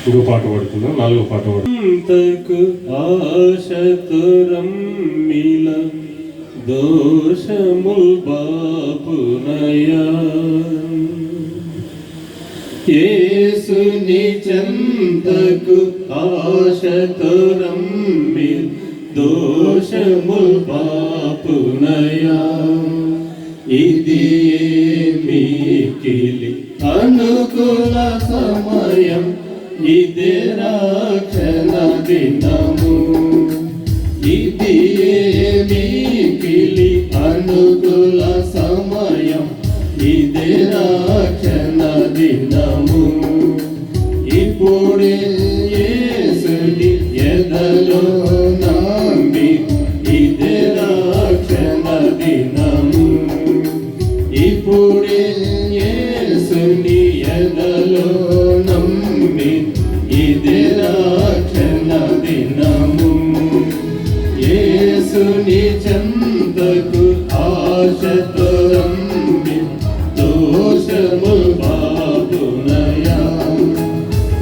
ఇంకో పాట పాడుకుందాం నాలుగో పాట పాడుకుంతకు ఆశతురం మిల దోషముల్ బాపునయా యేసుని చెంతకు ఆశతురం మిల్ దోషముల్ బాపునయా ఇది మీకిలి అనుకూల సమయం ఇదే రక్షణ దినము. ఇది మీకిలి అనుకూల సమయం ఇదే రక్షణ దినము. ఇప్పుడే నమ్మి ఇదే రక్షణ దినము యేసుని చందకు ఆశతో రంబి దోషము బాబునయా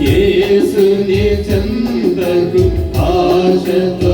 యేసుని చందకు ఆశతో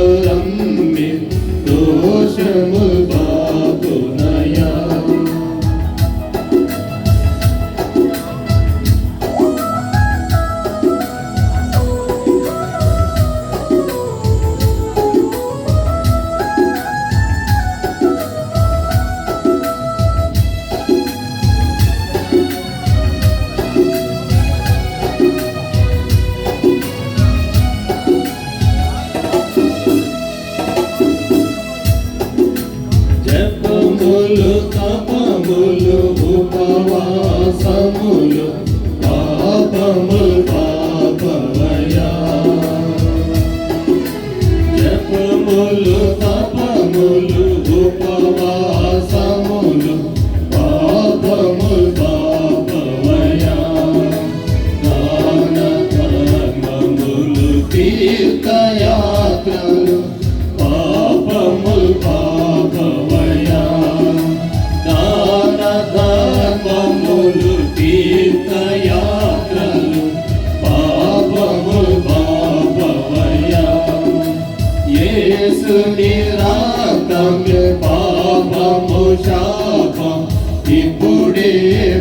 ఉపవాసములు పాపములు పాపమయా జపములు యేసుని రాకమే పాపము శాపం. ఇప్పుడే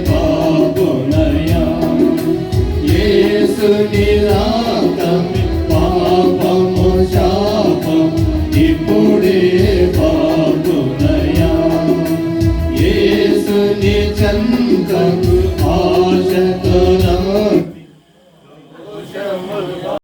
పాపనయా యేసుని